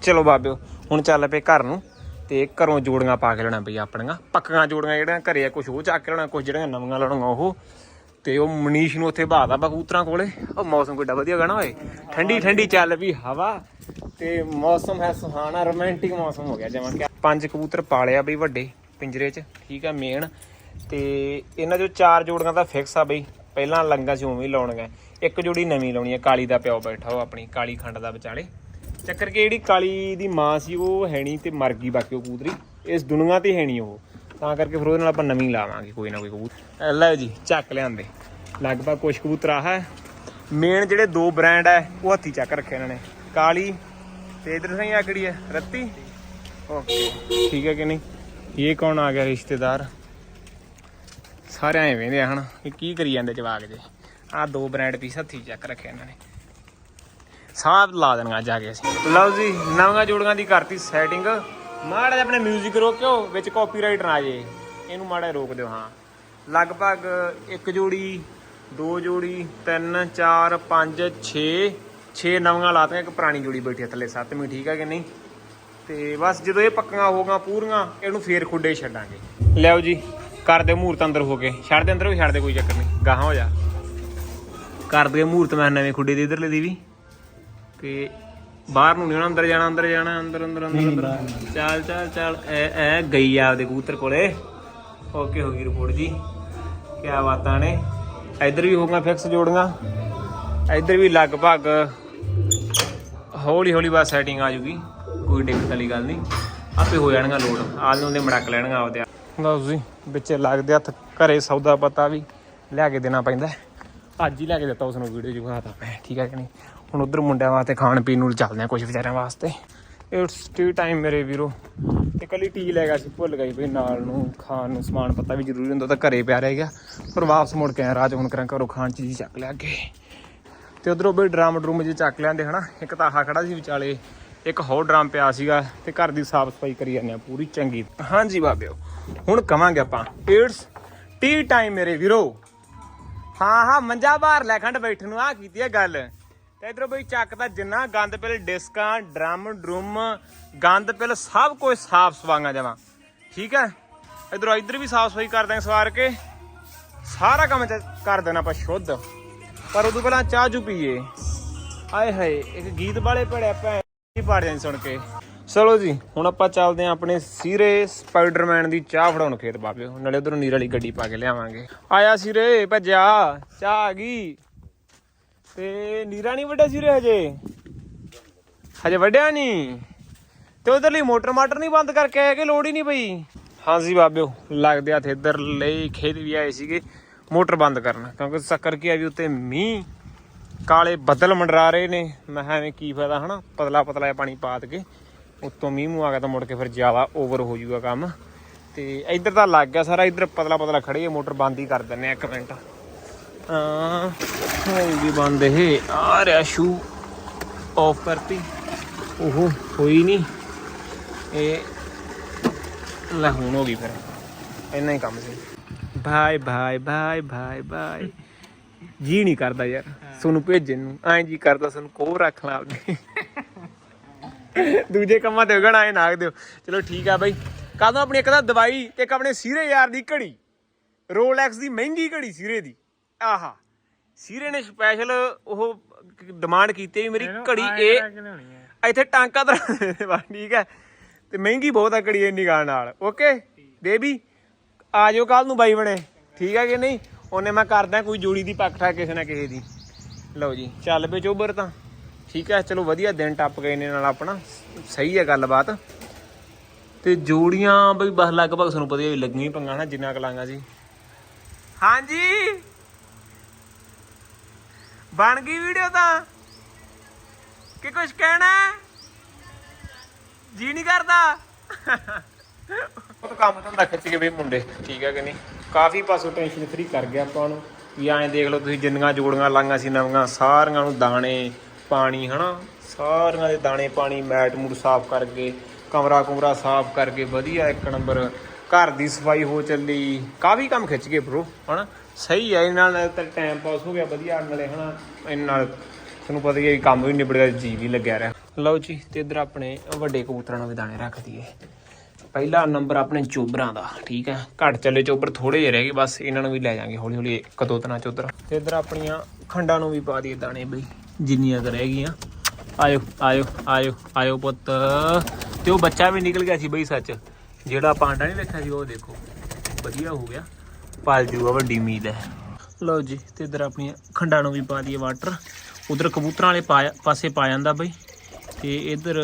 ਚਲੋ ਬਾਬਿਓ, ਹੁਣ ਚੱਲ ਪਏ ਘਰ ਨੂੰ ਤੇ ਘਰੋਂ ਜੋੜੀਆਂ ਪਾ ਕੇ ਲੈਣਾ ਪਈ ਆਪਣੀਆਂ। ਪੱਕੀਆਂ ਜੋੜੀਆਂ ਜਿਹੜੀਆਂ ਘਰੇ ਆ ਕੁਝ ਉਹ ਚੱਕ ਕੇ ਲੈਣਾ ਕੁਝ ਜਿਹੜੀਆਂ ਨਵੀਆਂ ਲੈਣੀਆਂ ਉਹ। ਤੇ ਉਹ ਮਨੀਸ਼ ਨੂੰ ਉੱਥੇ ਬਾਦਾ ਬਾ ਕਬੂਤਰਾਂ ਕੋਲੇ। ਉਹ ਮੌਸਮ ਕਿੱਡਾ ਵਧੀਆ ਗਾ ਨਾ ਓਏ। ਠੰਡੀ ਠੰਡੀ ਚੱਲ ਵੀ ਹਵਾ ਤੇ ਮੌਸਮ ਹੈ ਸੁਹਾਣਾ, ਰੋਮਾਂਟਿਕ ਮੌਸਮ ਹੋ ਗਿਆ ਜਿਵੇਂ ਕਿ ਪੰਜ ਕਬੂਤਰ ਪਾਲਿਆ ਬਈ ਵੱਡੇ ਪਿੰਜਰੇ 'ਚ, ਠੀਕ ਆ, ਮੇਨ। ਤੇ ਇਹਨਾਂ ਚੋਂ ਚਾਰ ਜੋੜੀਆਂ ਤਾਂ ਫਿਕਸ ਆ ਬਈ। ਪਹਿਲਾਂ ਲੰਗਾ ਸੀ, ਉਵੇਂ ਹੀ ਲਾਉਣੀਆਂ। ਇੱਕ ਜੋੜੀ ਨਵੀਂ ਲਾਉਣੀ ਹੈ ਕਾਲੀ ਦਾ ਪਿਓ ਬੈਠਾ ਉਹ ਆਪਣੀ, ਕਾਲੀ ਖੰਡ ਦਾ ਵਿਚਾਲੇ। ਚੱਕਰ ਕਿ ਜਿਹੜੀ ਕਾਲੀ ਦੀ ਮਾਂ ਸੀ, ਉਹ ਹੈ ਨਹੀਂ ਤੇ ਮਰ ਗਈ ਬਾਕੀ ਉਹ ਕਬੂਤਰੀ। ਇਸ ਦੁਨੀਆ ਤੇ ਹੈ ਨਹੀਂ ਉਹ। ਤਾਂ ਕਰਕੇ ਫਿਰ ਉਹਦੇ ਨਾਲ ਆਪਾਂ ਨਵੀਂ ਲਾਵਾਂਗੇ ਕੋਈ ਨਾ ਕੋਈ ਕਬੂਤਰ। ਲੈ ਜੀ, ਚੱਕ ਲਿਆਂਦੇ। ਲਗਭਗ ਕੁਝ ਕਬੂਤਰ ਆ ਹੈ। ਮੇਨ ਜਿਹੜੇ ਦੋ ਬ੍ਰਾਂਡ ਹੈ ਉਹ ਹੱਥੀ ਚੱਕ ਰੱਖੇ ਇਹਨਾਂ ਨੇ। ਕਾਲੀ ਤੇ ਇਧਰ ਸਹੀ ਆ ਕਿਹੜੀ ਹੈ? ਰੱਤੀ? ਓਕੇ ਠੀਕ ਹੈ ਕਿ ਨਹੀਂ? ਇਹ ਕੌਣ ਆ ਗਿਆ ਰਿਸ਼ਤੇਦਾਰ? ਸਾਰੇ ਐਂ ਵੇਂਦੇ ਆ ਹਣ ਕਿ ਕੀ ਕਰੀ ਜਾਂਦੇ ਜਵਾਕ ਜੇ। ਆ ਦੋ ਬ੍ਰਾਂਡ ਪੀਸ ਹੱਥੀ ਚੱਕ ਰੱਖਿਆ ਇਹਨਾਂ ਨੇ। ਸਾਹ ਲਾ ਦੇਣਗਾ ਜਾ ਕੇ ਅਸੀਂ। ਲਓ ਜੀ, ਨਵੀਆਂ ਜੋੜੀਆਂ ਦੀ ਕਰਤੀ ਸੈਟਿੰਗ ਮਾੜਾ ਜਿਹਾ ਆਪਣੇ 뮤직 ਰੋਕਿਓ, ਵਿੱਚ ਕਾਪੀਰਾਈਟ ਨਾ ਆ ਜੇ। ਇਹਨੂੰ ਮਾੜਾ ਰੋਕ ਦਿਓ, ਹਾਂ। ਲਗਭਗ ਇੱਕ ਜੋੜੀ, ਦੋ ਜੋੜੀ, ਤਿੰਨ, ਚਾਰ, ਪੰਜ 6 6 ਨਵੀਆਂ ਲਾਤੀਆਂ ਇੱਕ ਪੁਰਾਣੀ ਜੋੜੀ ਬੈਠੀ ਆ ਥੱਲੇ ਸੱਤਵੀਂ ਠੀਕ ਹੈ ਕਿ ਨਹੀਂ? ਤੇ ਬਸ ਜਦੋਂ ਇਹ ਪੱਕੀਆਂ ਹੋਗਾ ਪੂਰੀਆਂ, ਇਹਨੂੰ ਫੇਰ ਖੁੱਡੇ ਛੱਡਾਂਗੇ। ਲਿਆਓ ਜੀ ਕਰ ਦਿਓ ਮੂਰਤ ਅੰਦਰ ਹੋ ਕੇ। ਛੱਡ ਦੇ ਅੰਦਰ ਵੀ ਛੱਡ ਦੇ ਕੋਈ ਚੱਕਰ ਨਹੀਂ। ਗਾਹਾਂ ਹੋ ਜਾ। ਕਰ ਦੇ ਮੂਰਤ ਮੈਂ ਨਵੇਂ ਖੁੱਡੇ ਦੇ ਇਧਰਲੇ ਦੀ ਵੀ। ਤੇ ਬਾਹਰ ਨੂੰ ਨਹੀਂ ਹੋਣਾ ਅੰਦਰ ਜਾਣਾ ਅੰਦਰ ਜਾਣਾ ਅੰਦਰ ਅੰਦਰ ਅੰਦਰ ਅੰਦਰ। ਚੱਲ ਚੱਲ ਚੱਲ। ਐ ਐ ਗਈ ਆ ਆਪਦੇ ਕਬੂਤਰ ਕੋਲੇ। ਓਕੇ ਹੋ ਗਈ ਰਿਪੋਰਟ ਜੀ। ਕੀ ਬਾਤਾਂ ਨੇ। ਇੱਧਰ ਵੀ ਹੋ ਗਈਆਂ ਫਿਕਸ ਜੋੜੀਆਂ। ਇੱਧਰ ਵੀ ਲਗਭਗ ਹੌਲੀ ਹੌਲੀ ਬਾਅਦ ਸੈਟਿੰਗ ਆ ਜੂਗੀ। ਕੋਈ ਦਿੱਕਤ ਵਾਲੀ ਗੱਲ ਨਹੀਂ। ਆਪੇ ਹੋ ਜਾਣਗਾ ਲੋਡ ਆਲ ਨੂੰ ਦੇ ਮੜਕ ਲੈਣਗਾ ਆਪਦੇ ਲਓ ਜੀ, ਵਿੱਚ ਲੱਗਦੇ ਹੱਥ, ਘਰੇ ਸੌਦਾ ਪਤਾ ਵੀ ਲਿਆ ਕੇ ਦੇਣਾ ਪੈਂਦਾ ਅੱਜ ਹੀ ਲੈ ਕੇ ਦਿੱਤਾ ਉਸ ਨੂੰ ਵੀਡੀਓ ਜੁਗਾ ਤਾਂ ਮੈਂ, ਠੀਕ ਹੈ ਕਿ ਨਹੀਂ? ਹੁਣ ਉਧਰ ਮੁੰਡਿਆਂ ਵਾਸਤੇ ਖਾਣ ਪੀਣ ਨੂੰ ਚੱਲਦੇ ਆ ਕੁਝ ਵਿਚਾਰਿਆਂ ਵਾਸਤੇ। ਇਟਸ ਟੀ ਟਾਈਮ ਮੇਰੇ ਵੀਰੋ ਤੇ ਕੱਲੀ ਟੀ ਲੈ ਗਿਆ ਸੀ, ਭੁੱਲ ਗਈ ਬਈ ਨਾਲ ਨੂੰ ਖਾਣ ਨੂੰ ਸਮਾਨ ਪਤਾ ਵੀ ਜ਼ਰੂਰੀ ਹੁੰਦਾ ਤਾਂ ਘਰੇ ਪਿਆ ਰਹਿ ਗਿਆ। ਪਰ ਵਾਪਸ ਮੁੜ ਕੇ ਆਇਆ ਰਾਜ ਹੁਣ ਕਰਾਂ ਘਰੋਂ ਖਾਣ ਚੀਜ਼ ਚੱਕ ਲਿਆ ਅੱਗੇ। ਤੇ ਉਧਰੋਂ ਬਈ ਡਰਮ ਡਰੂਮ ਜੇ ਚੱਕ ਲਿਆਂਦੇ, ਹਨਾ? ਇੱਕ ਤਾਂ ਆਹ ਖੜਾ ਸੀ ਵਿਚਾਲੇ, ਇੱਕ ਹੋਰ ਡਰਮ ਪਿਆ ਸੀਗਾ, ਤੇ ਘਰ ਦੀ ਸਾਫ਼ ਸਫ਼ਾਈ ਕਰੀ ਜਾਂਦੇ ਆ ਪੂਰੀ, ਚੰਗੀ। ਹਾਂਜੀ ਬਾਬਿਓ। ਹੁਣ ਕਵਾਂਗੇ ਆਪਾਂ। ਇਟਸ ਟੀ ਟਾਈਮ ਮੇਰੇ ਵੀਰੋ। ਹਾਂ ਹਾਂ, ਮੰਜਾ ਬਾਹਰ ਲੈ ਖੰਡ ਬੈਠਣ ਨੂੰ ਆ ਕੀਤੀ ਹੈ ਗੱਲ। ਤੇ ਇਧਰੋਂ ਬਈ ਚੱਕ ਦਾ ਜਿੰਨਾ ਗੰਦ ਪਿਲ, ਡਿਸਕਾਂ, ਡਰਮ ਡਰੂਮ, ਗੰਦ ਪਿਲ, ਸਭ ਕੁਝ ਸਾਫ਼ ਸਵਾਂਗਾ ਜਾਵਾਂ। ਠੀਕ ਹੈ ਇਧਰੋਂ ਇਧਰ ਵੀ ਸਾਫ਼ ਸਫ਼ਾਈ ਕਰ ਦਾਂਗੇ ਸਵਾਰ ਕੇ। ਸਾਰਾ ਕੰਮ ਕਰ ਦੇਣਾ ਆਪਾਂ ਸ਼ੁੱਧ। ਪਰ ਉਦੋਂ ਪਹਿਲਾਂ ਚਾਹ ਚੂ ਪੀਏ। ਆਏ ਹਾਏ, ਇੱਕ ਗੀਤ ਵਾਲੇ ਪੜਿਆ ਭੈਣ ਕੀ ਪੜ ਸੁਣ ਕੇ। ਚਲੋ ਜੀ, ਹੁਣ ਆਪਾਂ ਚੱਲਦੇ ਆਂ ਆਪਣੇ ਸੀਰੇ ਸਪਾਈਡਰਮੈਨ ਦੀ ਚਾਹ ਫੜਾਉਣ ਖੇਤ ਬਾਬਿਓ ਨਾਲੇ ਉਧਰੋਂ ਨੀਰ ਵਾਲੀ ਗੱਡੀ ਪਾ ਕੇ ਲਿਆਵਾਂਗੇ। ਆਇਆ ਸੀਰੇ, ਭੱਜਿਆ। ਚਾਹ ਆ ਗਈ। ਤੇ ਨੀਰਾ ਨਹੀਂ ਵੱਡਾ ਸੀਰੇ ਹਜੇ? ਹਜੇ ਵੱਡਿਆ ਨਹੀਂ। ਤੇ ਉਧਰ ਲਈ ਮੋਟਰ ਮਾਟਰ ਨਹੀਂ ਬੰਦ ਕਰਕੇ ਆਇਆ ਕਿ ਲੋੜ ਹੀ ਨਹੀਂ ਪਈ? ਹਾਂਜੀ ਬਾਬਿਓ ਲੱਗਦੇ ਆ ਇੱਧਰ ਲਈ ਖੇਤ ਵੀ ਆਏ ਸੀਗੇ, ਮੋਟਰ ਬੰਦ ਕਰਨ। ਕਿਉਂਕਿ ਚੱਕਰ ਕੀ ਆ ਵੀ ਉੱਤੇ ਮੀਂਹ, ਕਾਲੇ ਬੱਦਲ ਮੰਡਰਾ ਰਹੇ ਨੇ। ਮੈਂ ਕਿਹਾ ਐਵੇਂ ਕੀ ਫਾਇਦਾ ਹਨਾ? ਪਤਲਾ ਪਤਲਾ ਪਾਣੀ ਪਾ ਕੇ ਉੱਤੋਂ ਮੀਂਹ ਮੂੰਹ ਆ ਗਿਆ ਤਾਂ ਮੁੜ ਕੇ ਫਿਰ ਜ਼ਿਆਦਾ ਓਵਰ ਹੋ ਜਾਊਗਾ ਕੰਮ। ਤੇ ਇੱਧਰ ਤਾਂ ਲੱਗ ਗਿਆ ਸਾਰਾ ਇੱਧਰ ਪਤਲਾ ਪਤਲਾ ਖੜੀ ਹੈ ਮੋਟਰ ਬੰਦ ਹੀ ਕਰ ਦਿੰਨੇ ਆ ਇੱਕ ਮਿੰਟ। ਹਾਂ ਹੋਈ ਵੀ ਬੰਦ ਇਹ। ਆ ਰਿਹਾ ਸ਼ੂ ਆਫ ਕਰਤੀ। ਉਹ ਹੋਈ ਨਹੀਂ। ਇਹ ਲੈ ਹੁਣ ਹੋ ਗਈ ਫਿਰ। ਇੰਨਾ ਹੀ ਕੰਮ ਸੀ। Bye bye bye bye bye. ਜੀ ਨਹੀਂ ਕਰਦਾ ਯਾਰ। ਤੁਹਾਨੂੰ ਭੇਜਣ ਨੂੰ। ਐਂ ਜੀ ਕਰਦਾ ਤੁਹਾਨੂੰ ਕੋਹ ਰੱਖ ਲਾ ਆਪਦੇ। ਦੂਜੇ ਕੰਮਾਂ ਤੇ ਉਗਣ ਆਏ ਨਾਗ ਦਿਓ। ਚਲੋ ਠੀਕ ਆ ਬਾਈ। ਨੂੰ ਆਪਣੀ ਇੱਕ ਤਾਂ ਦਵਾਈ ਤੇ ਇੱਕ ਆਪਣੇ ਸੀਰੇ ਯਾਰ ਦੀ ਘੜੀ। ਰੋਲੈਕਸ ਦੀ ਮਹਿੰਗੀ ਘੜੀ ਸੀਰੇ ਦੀ। ਆਹਾ। ਸੀਰੇ ਨੇ ਸਪੈਸ਼ਲ ਉਹ ਡਿਮਾਂਡ ਕੀਤੀ ਵੀ ਮੇਰੀ ਘੜੀ ਇਹ ਇੱਥੇ ਟਾਂਕਾ ਤਾਂ ਬਸ ਠੀਕ ਹੈ ਤੇ ਮਹਿੰਗੀ ਬਹੁਤ ਆ ਘੜੀ ਇੰਨੀ ਗਾਣ ਨਾਲ। ਓਕੇ ਬੇਬੀ ਆ ਜਾਓ ਕੱਲ ਨੂੰ ਬਾਈ ਬਣੇ। ਠੀਕ ਹੈ ਕਿ ਨਹੀਂ? ਉਹਨੇ ਮੈਂ ਕਰਦਾ ਕੋਈ ਜੋੜੀ ਦੀ ਪੱਕਠਾ ਕਿਸੇ ਨਾ ਕਿਸੇ ਦੀ। ਲਓ ਜੀ ਚੱਲ ਪਏ ਚੋਬਰ ਤਾਂ। ਠੀਕ ਹੈ ਚਲੋ ਵਧੀਆ ਦਿਨ ਟੱਪ ਗਏ ਨੇ ਨਾਲ ਆਪਣਾ। ਸਹੀ ਹੈ ਗੱਲਬਾਤ। ਤੇ ਜੋੜੀਆਂ ਬਈ ਬਸ ਲਗਭਗ ਤੁਹਾਨੂੰ ਪਤਾ ਹੀ ਲੱਗੀਆਂ ਪੰਗਾ ਨਾ ਜਿੰਨਾ ਕਲਾਂਗਾ ਜੀ। ਹਾਂਜੀ। ਬਣ ਗਈ ਵੀਡੀਓ ਤਾਂ। ਕਿ ਕੁਝ ਕਹਿਣਾ? ਜੀ ਨਹੀਂ ਕਰਦਾ। ਉਹ ਤਾਂ ਕੰਮ ਧੰਦਾ ਖਿੱਚ ਕੇ ਵੀ ਮੁੰਡੇ ਠੀਕ ਹੈ ਕਿ ਨਹੀਂ? ਕਾਫੀ ਪਾਸੋਂ ਟੈਨਸ਼ਨ ਫਰੀ ਕਰ ਗਿਆ ਆਪਾਂ ਨੂੰ। ਵੀ ਐਂ ਦੇਖ ਲਓ ਤੁਸੀਂ ਜਿੰਨੀਆਂ ਜੋੜੀਆਂ ਲਾਈਆਂ ਸੀ ਨਵੀਆਂ ਸਾਰੀਆਂ ਨੂੰ ਦਾਣੇ ਪਾਣੀ, ਹਨਾ? ਸਾਰਿਆਂ ਦੇ ਦਾਣੇ ਪਾਣੀ, ਮੈਟ ਮੂਟ ਸਾਫ਼ ਕਰਕੇ, ਕਮਰਾ ਕੁਮਰਾ ਸਾਫ਼ ਕਰਕੇ, ਵਧੀਆ ਇੱਕ ਨੰਬਰ ਘਰ ਦੀ ਸਫ਼ਾਈ ਹੋ ਚੱਲੀ। ਕਾਫੀ ਕੰਮ ਖਿੱਚ ਗਏ ਬ్రో ਹਨਾ? ਸਹੀ ਹੈ ਇਹਨਾਂ ਨਾਲ ਤਾਂ ਟਾਈਮ ਪਾਸ ਹੋ ਗਿਆ ਵਧੀਆ, ਨਾਲੇ, ਹਨਾ? ਇਹਨਾਂ ਨਾਲ ਤੁਹਾਨੂੰ ਪਤਾ ਹੀ ਹੈ ਕੰਮ ਵੀ ਨਿਬੜ ਗਿਆ ਜੀ ਵੀ ਲੱਗਿਆ ਰਿਹਾ। ਲਓ ਜੀ, ਤੇ ਇਧਰ ਆਪਣੇ ਵੱਡੇ ਕਬੂਤਰਾਂ ਨੂੰ ਵੀ ਦਾਣੇ ਰੱਖ ਦਈਏ। ਪਹਿਲਾ ਨੰਬਰ ਆਪਣੇ ਚੋਬਰਾਂ ਦਾ, ਠੀਕ ਹੈ? ਘੱਟ ਚੱਲੇ ਚੋਬਰ ਥੋੜੇ ਜਿਹੇ ਰਹਿ ਗਏ, ਬਸ ਇਹਨਾਂ ਨੂੰ ਵੀ ਲੈ ਜਾਾਂਗੇ ਹੌਲੀ ਹੌਲੀ ਇੱਕ ਦੋ ਦਿਨਾਂ ਚ ਤੇ ਇਧਰ ਆਪਣੀਆਂ ਖੰਡਾਂ ਨੂੰ ਵੀ ਪਾ ਦਈਏ ਦਾਣੇ ਬਈ। ਜਿੰਨੀਆਂ ਕੁ ਰਹਿ ਗਈਆਂ। ਆਇਓ ਆਇਓ ਆਇਓ ਆਇਓ ਪੁੱਤ। ਤੇ ਉਹ ਬੱਚਾ ਵੀ ਨਿਕਲ ਗਿਆ ਸੀ ਬਈ ਸੱਚ। ਜਿਹੜਾ ਪਾਂਡਾ ਨਹੀਂ ਰੱਖਿਆ ਸੀ, ਉਹ ਦੇਖੋ। ਵਧੀਆ ਹੋ ਗਿਆ। ਪਲ ਜੂਗਾ, ਵੱਡੀ ਉਮੀਦ ਹੈ। ਲਓ ਜੀ, ਤੇ ਇਧਰ ਆਪਣੀਆਂ ਖੰਡਾਂ ਨੂੰ ਵੀ ਪਾ ਦਈਏ ਵਾਟਰ ਉਧਰ ਕਬੂਤਰਾਂ ਵਾਲੇ ਪਾ- ਪਾਸੇ ਪਾ ਜਾਂਦਾ ਬਈ। ਤੇ ਇਧਰ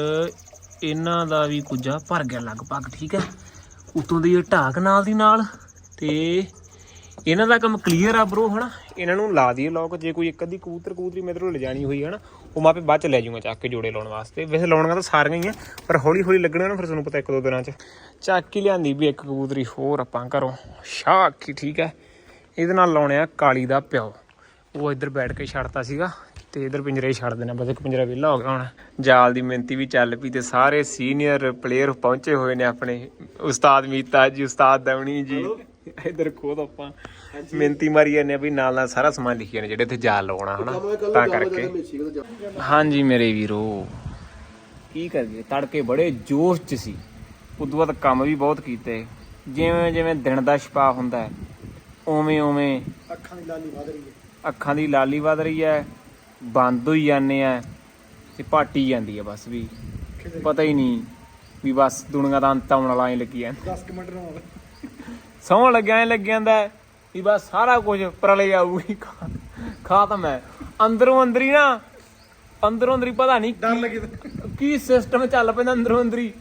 ਇਹਨਾਂ ਦਾ ਵੀ ਕੁਝਾ ਭਰ ਗਿਆ ਲਗਭਗ, ਠੀਕ ਹੈ। ਉਤੋਂ ਦੀ ਇਹ ਢਾਕ ਨਾਲ ਦੀ ਨਾਲ ਤੇ ਇਹਨਾਂ ਦਾ ਕੰਮ ਕਲੀਅਰ ਆ ਬ్రో ਹਨਾ? ਇਹਨਾਂ ਨੂੰ ਲਾ ਦਈਏ ਲੋਕ ਜੇ ਕੋਈ ਇੱਕ ਅੱਧੀ ਕਬੂਤਰ ਕਬੂਤਰੀ ਮੇਰੇ ਕੋਲ ਲਿਜਾਣੀ ਹੋਈ ਹਨਾ ਉਹ ਮਾਪੇ ਬਾਅਦ ਚ ਲੈ ਜਾਊਗਾ ਚੱਕ ਕੇ ਜੋੜੇ ਲਾਉਣ ਵਾਸਤੇ। ਵੈਸੇ ਲਾਉਣੀਆਂ ਤਾਂ ਸਾਰੀਆਂ ਹੀ ਆ ਪਰ ਹੌਲੀ ਹੌਲੀ ਲੱਗਣਾ ਨਾ ਫਿਰ ਤੁਹਾਨੂੰ ਪਤਾ ਇੱਕ ਦੋ ਦਿਨਾਂ ਚ। ਚੱਕ ਕੇ ਲਿਆਂਦੀ ਵੀ ਇੱਕ ਕਬੂਤਰੀ ਹੋਰ ਆਪਾਂ ਘਰੋਂ। ਸ਼ਾਖੀ ਠੀਕ ਹੈ ਇਹਦੇ ਨਾਲ ਲਾਉਣੇ ਆ ਕਾਲੀ ਦਾ ਪਿਓ। ਉਹ ਇੱਧਰ ਬੈਠ ਕੇ ਛੱਡਤਾ ਸੀਗਾ ਤੇ ਇੱਧਰ ਪਿੰਜਰੇ ਹੀ ਛੱਡ ਦੇਣਾ ਬਸ ਇੱਕ ਪਿੰਜਰਾ ਵਿਹਲਾ ਹੋ ਗਿਆ ਹੁਣ। ਜਾਲ ਦੀ ਮਿਹਨਤੀ ਵੀ ਚੱਲ ਪਈ ਤੇ ਸਾਰੇ ਸੀਨੀਅਰ ਪਲੇਅਰ ਪਹੁੰਚੇ ਹੋਏ ਨੇ ਆਪਣੇ। ਉਸਤਾਦ ਮੀਤਾ ਜੀ ਉਸਤਾਦ ਦਵਣੀ ਜੀ। ਇੱਧਰ ਖੋਦ ਆਪਾਂ। ਮਿਹਨਤੀ ਮਾਰੀ ਜਾਂਦੇ ਆ ਵੀ ਨਾਲ ਨਾਲ ਸਾਰਾ ਸਮਾਨ ਲਿਖੀ ਜਾਂਦੇ ਜਿਹੜੇ ਇੱਥੇ ਜਾਲ ਲਾਉਣਾ ਹਨਾ? ਤਾਂ ਕਰਕੇ। ਹਾਂਜੀ ਮੇਰੇ ਵੀਰੋ। ਕੀ ਕਰੀਏ? ਤੜਕੇ ਬੜੇ ਜੋਸ਼ 'ਚ ਸੀ। ਉਦੋਂ ਬਾਅਦ ਕੰਮ ਵੀ ਬਹੁਤ ਕੀਤੇ। ਜਿਵੇਂ ਜਿਵੇਂ ਦਿਨ ਦਾ ਛਪਾ ਹੁੰਦਾ ਉਵੇਂ ਉਵੇਂ ਅੱਖਾਂ ਦੀ ਲਾਲੀ ਵਧ ਰਹੀ ਹੈ। ਅੱਖਾਂ ਦੀ ਲਾਲੀ ਵੱਧ ਰਹੀ ਹੈ ਬੰਦ ਹੋਈ ਜਾਂਦੇ ਆ ਤੇ ਪਾਟੀ ਜਾਂਦੀ ਹੈ ਬਸ ਵੀ। ਪਤਾ ਹੀ ਨਹੀਂ ਵੀ ਬਸ ਦੁਨੀਆ ਦਾ ਅੰਤ ਆਉਣ ਵਾਲਾ ਹੀ ਲੱਗੀ ਜਾਂਦਾ। 10 ਮਿੰਟ ਨੂੰ ਸੌਣ ਲੱਗਿਆ ਐ ਲੱਗ ਜਾਂਦਾ ਵੀ ਬਸ ਸਾਰਾ ਕੁਝ ਪਰਲੇ ਆਊਗੀ ਖਾਤਮ ਹੈ। ਅੰਦਰੋਂ ਅੰਦਰ ਨਾ ਅੰਦਰੋਂ ਅੰਦਰ ਪਤਾ ਨਹੀਂ ਡਰ ਲੱਗੇ ਕੀ ਸਿਸਟਮ ਚੱਲ ਪੈਂਦਾ ਅੰਦਰੋਂ ਅੰਦਰ। ਹੀ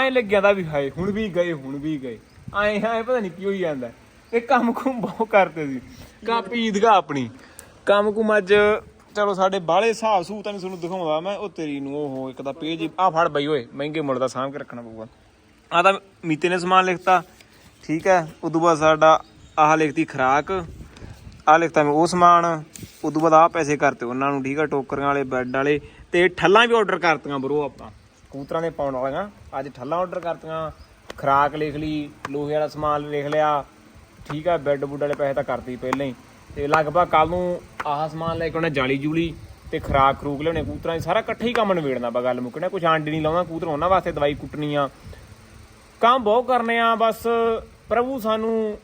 ਐਂ ਲੱਗਿਆ ਦਾ ਵੀ ਹਾਏ ਹੁਣ ਵੀ ਗਏ ਹੁਣ ਵੀ ਗਏ। ਐਂ ਐਂ ਪਤਾ ਨਹੀਂ ਕੀ ਹੋਈ ਜਾਂਦਾ। ਇਹ ਕੰਮ ਕੁਮ ਬਹੁਤ ਕਰਦੇ ਸੀ। ਕਾਪੀ ਈਦਗਾ ਆਪਣੀ। ਕੰਮ ਕੁਮ ਅੱਜ ਚਲੋ ਸਾਡੇ ਬਾਹਲੇ ਹਿਸਾਬ ਸੂ ਤਾਂ ਨਹੀਂ ਤੁਹਾਨੂੰ ਦਿਖਾਉਂਦਾ ਮੈਂ ਉਹ ਤੇਰੀ ਨੂੰ ਉਹ ਇੱਕ ਦਾ ਪੇਜ ਆ ਫੜ ਬਈ ਓਏ ਮਹਿੰਗੇ ਮੁੱਲ ਦਾ ਸਾਂਭ ਕੇ ਰੱਖਣਾ ਪਊਗਾ। ਆ ਤਾਂ ਮੀਤੇ ਨੇ ਸਮਾਨ ਲਿਖਤਾ। ਠੀਕ ਹੈ, ਉਦੋਂ ਬਾਅਦ ਸਾਡਾ ਆਹ ਲਿਖਤੀ ਖਰਾਕ, ਆਹ ਲਿਖਤਾ ਮੈਂ ਉਹ ਸਮਾਨ, ਉਦੋਂ ਬਾਅਦ ਆਹ ਪੈਸੇ ਕਰਤੇ ਉਹਨਾਂ ਨੂੰ, ਠੀਕ ਆ ਟੋਕਰੀਆਂ ਵਾਲੇ, ਬੈੱਡ ਵਾਲੇ, ਤੇ ਠੱਲਾਂ ਵੀ ਆਰਡਰ ਕਰਤੀਆਂ ਬਰੋ ਆਪਾਂ। ਕੂਤਰਾਂ ਦੇ ਪਾਉਣ ਵਾਲੀਆਂ, ਅੱਜ ਠੱਲਾਂ ਆਰਡਰ ਕਰਤੀਆਂ, ਖਰਾਕ ਲਿਖ ਲਈ, ਲੋਹੇ ਵਾਲਾ ਸਮਾਨ ਲਿਖ ਲਿਆ, ਠੀਕ ਆ ਬੈੱਡ ਬੁੱਡ ਵਾਲੇ ਪੈਸੇ ਤਾਂ ਕਰਤੀ ਪਹਿਲਾਂ ਹੀ। ਤੇ ਲਗਭਗ ਕੱਲ ਨੂੰ ਆਹ ਸਮਾਨ ਲੈ ਕੇ ਉਹਨੇ ਜਾਲੀ ਜੂਲੀ ਤੇ ਖਰਾਕ ਖਰੂਕ ਲਿਆਉਣੇ ਕੂਤਰਾਂ ਦੀ ਸਾਰਾ ਇਕੱਠੇ ਹੀ ਕੰਮ ਨਿਬੇੜਨਾ ਬਾ ਗੱਲ ਮੁੱਕਣਾ ਕੁਝ ਆਂਡੀ ਨਹੀਂ ਲਾਉਣਾ ਕੂਤਰ ਉਹਨਾਂ ਵਾਸਤੇ ਦਵਾਈ ਕੁੱਟਣੀ ਆ। ਕੰਮ ਬਹੁਤ ਕਰਨੇ ਆ, ਬਸ ਪ੍ਰਭੂ ਸਾਨੂੰ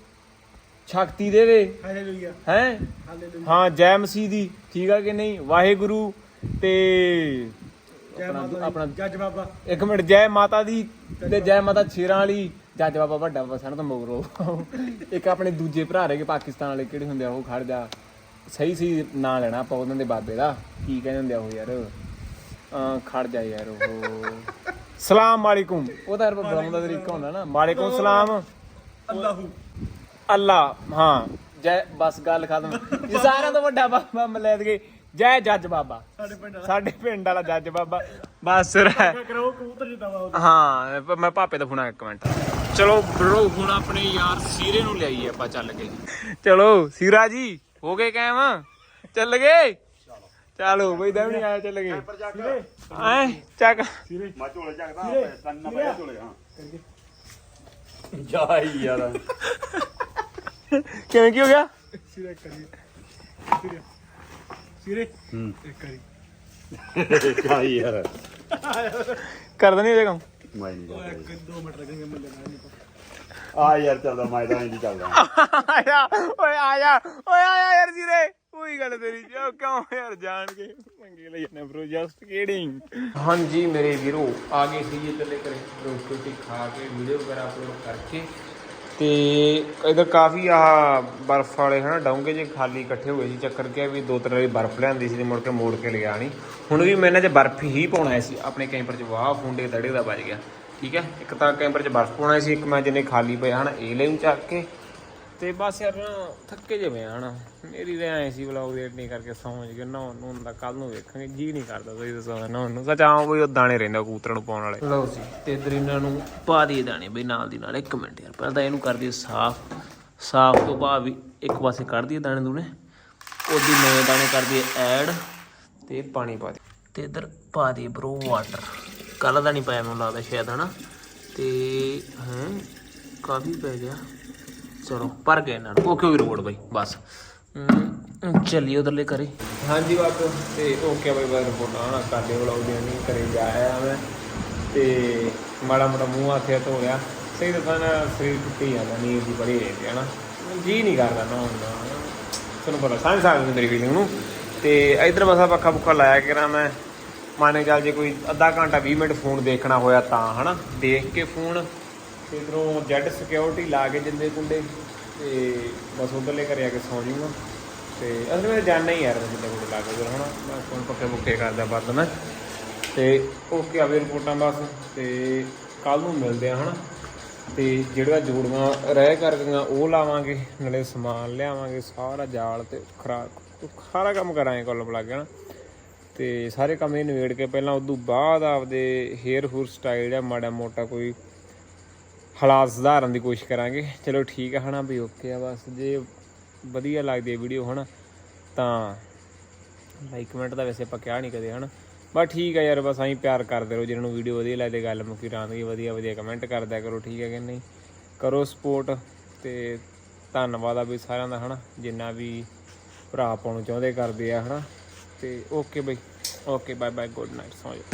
ਸ਼ਕਤੀ ਦੇਵੇ। ਹਾਲੇਲੂਇਆ। ਹੈ? ਹਾਲੇਲੂਇਆ। ਹਾਂ ਜੈ ਮਸੀਹ ਦੀ। ਠੀਕ ਆ ਕਿ ਨਹੀਂ? ਵਾਹਿਗੁਰੂ ਤੇ ਆਪਣਾ- ਜੱਜ ਬਾਬਾ। ਇੱਕ ਮਿੰਟ ਜੈ ਮਾਤਾ ਦੀ ਤੇ ਜੈ ਮਾਤਾ ਛੇਰਾਂ ਵਾਲੀ। ਜੱਜ ਬਾਬਾ ਵੱਡਾ ਬਾਬਾ ਤਾਂ ਮਗਰੋ। ਇੱਕ ਆਪਣੇ ਦੂਜੇ ਭਰਾ ਰਹੇ ਪਾਕਿਸਤਾਨ ਵਾਲੇ ਕਿਹੜੇ ਹੁੰਦੇ ਆ ਉਹ? ਖੜ ਜਾ। ਸਹੀ ਸਹੀ ਨਾਂ ਲੈਣਾ ਆਪਾਂ ਉਹਨਾਂ ਦੇ ਬਾਬੇ ਦਾ। ਕੀ ਕਹਿੰਦੇ ਹੁੰਦੇ ਆ ਉਹ ਯਾਰ? ਖੜ ਜਾ ਯਾਰ ਉਹ। ਸਲਾਮ ਵਾਲੇਕੁਮ। ਉਹਦਾ ਬੁਲਾਉਣ ਦਾ ਤਰੀਕਾ ਹੁੰਦਾ ਨਾ। ਵਾਲੇਕੁਮ ਸਲਾਮ। ਅੱਲਾਹੂ। ਅੱਲਾ ਹਾਂ। ਜੈ ਬਸ ਗੱਲ ਖਤਮ। ਇਹ ਸਾਰਿਆਂ ਤੋਂ ਵੱਡਾ ਬਾਬਾ ਮਲੈਦ ਗਏ। ਜੈ ਜੱਜ ਬਾਬਾ। ਸਾਡੇ ਪਿੰਡ ਸਾਡੇ ਪਿੰਡ ਵਾਲਾ ਜੱਜ ਬਾਬਾ। ਬਸ ਰਹਿ ਕਰੋ ਕਬੂਤਰ ਜਿੱਦਾਂ ਵਾ ਹਾਂ ਪ- ਮੈਂ ਪਾਪੇ ਦਾ ਫੋਨ ਆ ਇੱਕ ਮਿੰਟ। ਚਲੋ ਬ్రో ਹੁਣ ਆਪਣੇ ਯਾਰ ਸੀਰੇ ਨੂੰ ਲਿਆਈਏ ਆਪਾਂ ਚੱਲ ਕੇ ਚਲੋ ਸੀਰਾ ਜੀ ਹੋ ਗਏ ਕਾਇਮ? ਚੱਲ ਗਏ? ਚਲੋ ਬਈ ਦਮ ਨਹੀਂ ਆਇਆ ਚੱਲ ਗਏ। ਐ ਚੱਕ। ਮੈਂ ਝੋਲੇ ਚੱਕਦਾ ਕੰਨ ਨਾ ਝੋਲੇ ਹਾਂ। ਜਾਈ ਯਾਰ। ਕਿਵੇਂ ਕੀ ਹੋ ਗਿਆ? ਸਿਰੇ ਕਰੀ ਸਿਰੇ। ਸਿਰੇ। ਹੂੰ। ਕਰੀ ਜਾਈ ਯਾਰ। ਕਰਦਾ ਨਹੀਂ ਇਹ ਕੰਮ? ਮੈਂ ਨਹੀਂ ਕਰਦਾ। ਇੱਕ ਦੋ ਮਿੰਟ ਲੱਗਣਗੇ ਮੱਲੇ ਨਾਲ ਆ ਯਾਰ ਚੱਲਦਾ ਮੈਂ ਤਾਂ ਇੰਜ ਚੱਲਦਾ। ਆਇਆ ਓਏ ਆਇਆ ਓਏ ਆਇਆ ਯਾਰ ਸੀਰੇ ਉਹੀ ਗੱਲ ਤੇਰੀ ਜੋ ਕਿਉਂ ਯਾਰ ਜਾਣ ਕੇ ਮੰਗੇ ਲਈ ਜਾਂਦੇ ਬ్రో ਜਸਟ ਕਿਡਿੰਗ ਹਾਂਜੀ ਮੇਰੇ ਵੀਰੋ ਆ ਗਏ ਸੀ ਇਹ ਕਰੇ ਰੋਟੀ ਖਾ ਕੇ ਵੀਡੀਓ ਵਗੈਰਾ ਅਪਲੋਡ ਕਰਕੇ। ਤੇ ਇਧਰ ਕਾਫੀ ਆਹ ਬਰਫ਼ ਵਾਲੇ ਹਨਾ, ਡੋਂਗੇ ਜੇ ਖਾਲੀ ਇਕੱਠੇ ਹੋਏ ਸੀ, ਚੱਕਰ ਕੇ ਵੀ ਦੋ ਤਿੰਨ ਵਾਰੀ ਬਰਫ਼ ਲਿਆਂਦੀ ਸੀ ਤੇ ਮੁੜ ਕੇ ਮੋੜ ਕੇ ਲਿਆ ਨਹੀਂ ਹੁਣ ਵੀ ਮੈਂ ਇਹਨਾਂ 'ਚ ਬਰਫ਼ ਹੀ ਪਾਉਣਾ ਸੀ, ਆਪਣੇ ਕੈਂਪਰ 'ਚ ਵਾਹ ਫੁੰਡੇ ਦੜੇ ਦਾ ਵੱਜ ਗਿਆ। ਠੀਕ ਹੈ, ਇੱਕ ਤਾਂ ਕੈਂਪਰ 'ਚ ਬਰਫ਼ ਪਾਉਣਾ ਸੀ, ਇੱਕ ਮੈਂ ਜਿੰਨੇ ਖਾਲੀ ਪਏ ਹਨ, ਇਹ ਲੈਣ ਚੱਕ ਕੇ। ਤੇ ਬਸ ਯਾਰ ਨਾ ਥੱਕੇ ਜਿਵੇਂ ਆ ਹਨਾ। ਮੇਰੀ ਤਾਂ ਐ ਸੀ ਵਲੌਗ ਵੇਟ ਨਹੀਂ ਕਰਕੇ ਸੌਂ ਗਏ ਨਾ ਨੂੰ ਦਾ ਕੱਲ ਨੂੰ ਵੇਖਾਂਗੇ, ਜੀ ਨਹੀਂ ਕਰਦਾ ਸਹੀ ਦੱਸਾਂ ਨਾ ਨੂੰ। ਸੱਚ ਆਉਂ ਕੋਈ ਉਹ ਦਾਣੇ ਰਹਿੰਦਾ ਕਬੂਤਰਾਂ ਨੂੰ ਪਾਉਣ ਵਾਲੇ। ਲਓ ਜੀ, ਤੇ ਇਧਰ ਇਹਨਾਂ ਨੂੰ ਪਾ ਦਈਏ ਦਾਣੇ ਬਈ, ਨਾਲ ਦੀ ਨਾਲ। ਇੱਕ ਮਿੰਟ ਯਾਰ, ਪਹਿਲਾਂ ਤਾਂ ਇਹਨੂੰ ਕਰ ਦਈਏ ਸਾਫ਼। ਸਾਫ਼ ਤੋਂ ਬਾਅਦ ਵੀ ਇੱਕ ਪਾਸੇ ਕੱਢ ਦਈਏ ਦਾਣੇ ਦੂਣੇ। ਉਹਦੀ ਨਵੇਂ ਦਾਣੇ ਕਰ ਦਈਏ ਐਡ ਤੇ ਪਾਣੀ ਪਾ ਦੇ ਤੇ ਇਧਰ ਪਾ ਦੇ ਬਰੋ ਵਾਟਰ ਕੱਲ ਦਾ ਨਹੀਂ ਪਾਇਆ ਮੈਨੂੰ ਲੱਗਦਾ ਸ਼ਾਇਦ, ਹਨਾ। ਤੇ, ਹਾਂ, ਕਾਫੀ ਪੈ ਗਿਆ। ਚਲੋ ਭਰ ਗਏ ਇਹਨਾਂ ਨੂੰ। ਓਕੇ ਵੀ ਰੋਡ ਬਾਈ ਬਸ। ਚੱਲੀਏ ਉਧਰਲੇ ਕਰੇ ਹਾਂਜੀ ਬਾਬੂ ਤੇ ਓਕੇ ਬਾਈ ਬਾਈ ਰਿਪੋਰਟ ਆਣਾ ਲਿਓ ਵਲੌਗ ਦੀ ਨਹੀਂ ਕਰੇ ਜਾ ਆਇਆ ਮੈਂ। ਤੇ ਮਾੜਾ ਮੋਟਾ ਮੂੰਹ ਹੱਥਿਆ ਧੋ ਲਿਆ। ਸਹੀ ਦੱਸਾਂ ਨਾ ਸਰੀਰ ਟੁੱਟੀ ਜਾਂਦਾ ਨੀਂਦ ਦੀ ਬੜੀ ਰਹਿੰਦੀ ਹੈ ਨਾ। ਜੀ ਨਹੀਂ ਕਰਦਾ ਨਾ ਹੁੰਦਾ ਤੁਹਾਨੂੰ ਪਤਾ ਸਾਂਝ ਸਾਂਝ ਮੇਰੀ ਫੀਲਿੰਗ ਨੂੰ। ਤੇ ਇਧਰ ਬਸ ਆ ਪੱਖਾ ਪੁੱਖਾ ਲਾਇਆ ਕਰਾਂ ਮੈਂ। ਮੰਨ ਚੱਲ ਜੇ ਕੋਈ ਅੱਧਾ ਘੰਟਾ 20 ਮਿੰਟ ਫੋਨ ਦੇਖਣਾ ਹੋਇਆ ਤਾਂ ਹਨਾ? ਦੇਖ ਕੇ ਫੋਨ। ਤੇ ਇਧਰੋਂ ਜੈਡ ਸਿਕਿਉਰਿਟੀ ਲਾ ਕੇ ਜਿੰਦੇ ਕੁੰਡੇ ਤੇ ਬਸ ਉਧਰਲੇ ਘਰੇ ਆ ਕੇ ਸੌਂ ਜਾਊਂਗਾ। ਤੇ ਅਸਲ ਵਿੱਚ ਜਾਣਾ ਹੀ ਯਾਰ ਜਿੰਦੇ ਕੁੰਡੇ ਲਾ ਕੇ ਉਧਰ ਮੈਂ ਫੋਨ ਪੱਕੇ ਪੁੱਕੇ ਕਰਦਾ ਬੰਦ ਮੈਂ ਤੇ ਓਕੇ ਆਵੇ ਰਿਪੋਰਟਾਂ ਬਸ, ਤੇ ਕੱਲ ਨੂੰ ਮਿਲਦੇ ਆ, ਹਨਾ? ਤੇ ਜਿਹੜਾ ਜੋੜੀਆਂ ਰਹਿ ਕਰ ਗਈਆਂ, ਉਹ ਲਾਵਾਂਗੇ, ਨਾਲੇ ਸਮਾਨ ਲਿਆਵਾਂਗੇ, ਸਾਰਾ ਜਾਲ ਤੇ ਖਰਾ, ਸਾਰਾ ਕੰਮ ਕਰਾਂਗੇ ਕੁੱਲ ਮਿਲਾ ਕੇ ਨਾ ਤੇ ਸਾਰੇ ਕੰਮ ਇਹ ਨਿਬੇੜ ਕੇ ਪਹਿਲਾਂ, ਉਦੋਂ ਬਾਅਦ ਆਪਦੇ ਹੇਅਰ ਹੂਰ ਸਟਾਈਲ ਜਾਂ ਮਾੜਾ ਮੋਟਾ ਕੋਈ ਹਾਲਾਤ ਸੁਧਾਰਨ ਦੀ ਕੋਸ਼ਿਸ਼ ਕਰਾਂਗੇ। ਚਲੋ ਠੀਕ ਆ ਹਨਾ ਵੀ ਓਕੇ ਆ ਬਸ। ਜੇ ਵਧੀਆ ਲੱਗਦੀ ਹੈ ਵੀਡੀਓ ਹਨਾ, ਤਾਂ ਲਾਈਕ ਕਮੈਂਟ ਦਾ ਵੈਸੇ ਆਪਾਂ ਕਿਹਾ ਨਹੀਂ ਕਦੇ ਹਨਾ। ਬਸ ਠੀਕ ਆ ਯਾਰ, ਬਸ ਐਂ ਪਿਆਰ ਕਰਦੇ ਰਹੋ, ਜਿਹਨਾਂ ਨੂੰ ਵੀਡੀਓ ਵਧੀਆ ਲੱਗਦੀ, ਗੱਲ ਮੁਕੀ ਰਾਂਦੀ ਵਧੀਆ ਵਧੀਆ ਕਮੈਂਟ ਕਰਦਿਆ ਕਰੋ, ਠੀਕ ਹੈ ਕਿ ਨਹੀਂ? ਕਰੋ ਸਪੋਰਟ ਤੇ ਧੰਨਵਾਦ ਆ ਵੀ ਸਾਰਿਆਂ ਦਾ ਹਨਾ, ਜਿੰਨਾ ਵੀ ਭਰਾ ਆਪਾਂ ਚਾਹੁੰਦੇ ਕਰਦੇ ਆ ਹਨਾ। ਤੇ ਓਕੇ ਬਈ okay bye bye good night ਸੌਂ ਜਾਓ।